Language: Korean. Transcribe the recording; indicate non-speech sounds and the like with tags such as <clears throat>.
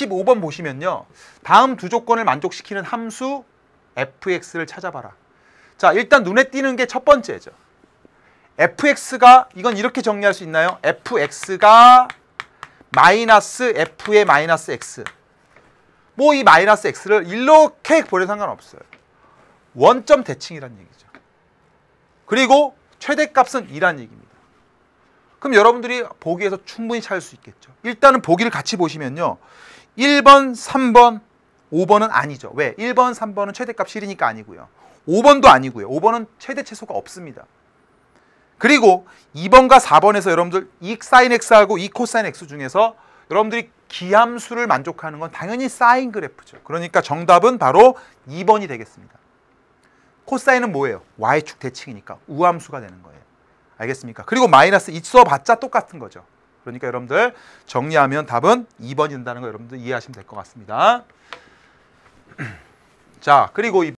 15번 보시면요. 다음 두 조건을 만족시키는 함수 fx를 찾아봐라. 자, 일단 눈에 띄는 게 첫 번째죠. fx가 이건 이렇게 정리할 수 있나요? fx가 마이너스 f의 마이너스 x. 뭐 이 마이너스 x를 이렇게 보려 상관없어요. 원점 대칭이란 얘기죠. 그리고 최대값은 2란 얘기입니다. 그럼 여러분들이 보기에서 충분히 찾을 수 있겠죠. 일단은 보기를 같이 보시면요. 1번, 3번, 5번은 아니죠. 왜? 1번, 3번은 최대값 실이니까 아니고요. 5번도 아니고요. 5번은 최대 최소가 없습니다. 그리고 2번과 4번에서 여러분들 이 사인 x하고 이 코사인 x 중에서 여러분들이 기함수를 만족하는 건 당연히 사인 그래프죠. 그러니까 정답은 바로 2번이 되겠습니다. 코사인은 뭐예요? y축 대칭이니까 우함수가 되는 거예요. 알겠습니까? 그리고 마이너스 있어봤자 똑같은 거죠. 그러니까 여러분들 정리하면 답은 2번이 된다는 거 여러분들 이해하시면 될 것 같습니다. <clears throat> 자, 그리고 이